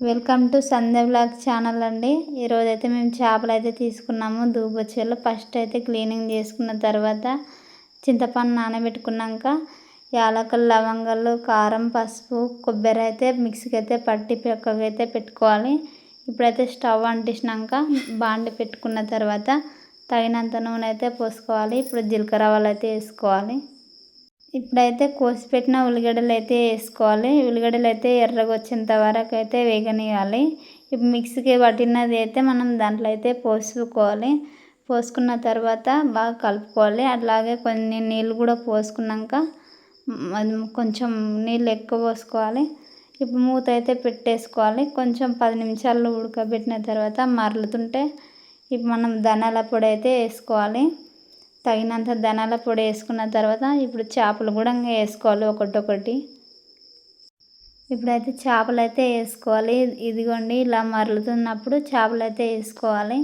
Welcome to Sandhya blog channel అండి. ఈరోజు అయితే మేము చేపలు అయితే తీసుకున్నాము. దూబొచ్చేలు ఫస్ట్ అయితే క్లీనింగ్ చేసుకున్న తర్వాత చింతపండు నానబెట్టుకున్నాక యాలకులు లవంగాలు కారం పసుపు కొబ్బరి అయితే మిక్సీకి అయితే పట్టి పక్కకి అయితే పెట్టుకోవాలి. ఇప్పుడైతే స్టవ్ అంటించినాక బాండి పెట్టుకున్న తర్వాత తగినంత నూనె అయితే పోసుకోవాలి. ఇప్పుడు జీలకర్ర ఆవాలు అయితే వేసుకోవాలి. ఇప్పుడైతే కోసి పెట్టిన ఉల్లిగడ్డలు అయితే వేసుకోవాలి. ఉల్లిగడ్డలు అయితే ఎర్రగా వచ్చేంత వరకు అయితే వేగనియాలి ఇప్పుడు మిక్సీకి పట్టినది అయితే మనం దాంట్లో అయితే పోసుకోవాలి. పోసుకున్న తర్వాత బాగా కలుపుకోవాలి. అట్లాగే కొన్ని నీళ్ళు కూడా పోసుకున్నాక కొంచెం నీళ్ళు ఎక్కువ పోసుకోవాలి. ఇప్పుడు మూత అయితే పెట్టేసుకోవాలి. కొంచెం పది నిమిషాలు ఉడకబెట్టిన తర్వాత మరలుతుంటే ఇప్పుడు మనం ధనాల పొడి అయితే వేసుకోవాలి. తగినంత ధనాల పొడి వేసుకున్న తర్వాత ఇప్పుడు చేపలు కూడా ఇంకా వేసుకోవాలి ఒకటొకటి. ఇప్పుడైతే చేపలు అయితే వేసుకోవాలి. ఇదిగోండి ఇలా మరలుతున్నప్పుడు చేపలు అయితే వేసుకోవాలి.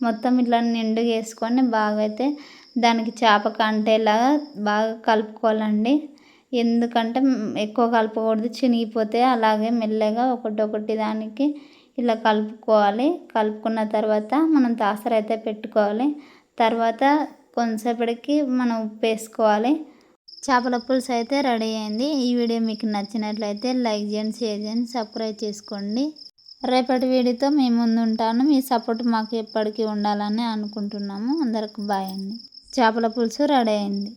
మొత్తం ఇట్లా నిండుగా వేసుకొని బాగా అయితే దానికి చేప కంటేలాగా బాగా కలుపుకోవాలండి. ఎందుకంటే ఎక్కువ కలపకూడదు చినిగిపోతే అలాగే మెల్లగా ఒకటొకటి దానికి ఇలా కలుపుకోవాలి. కలుపుకున్న తర్వాత మనం తాసర అయితే పెట్టుకోవాలి. తర్వాత కొంతసేపటికి మనం ఉప్పు వేసుకోవాలి చేపల పులుసు అయితే రెడీ అయింది. ఈ వీడియో మీకు నచ్చినట్లయితే లైక్ చేయండి షేర్ చేయండి సబ్స్క్రైబ్ చేసుకోండి. రేపటి వీడియోతో మేము ముందు ఉంటాను. మీ సపోర్ట్ మాకు ఎప్పటికీ ఉండాలని అనుకుంటున్నాము. అందరికి బాయ్ అండి. చేపల పులుసు రెడీ అయింది.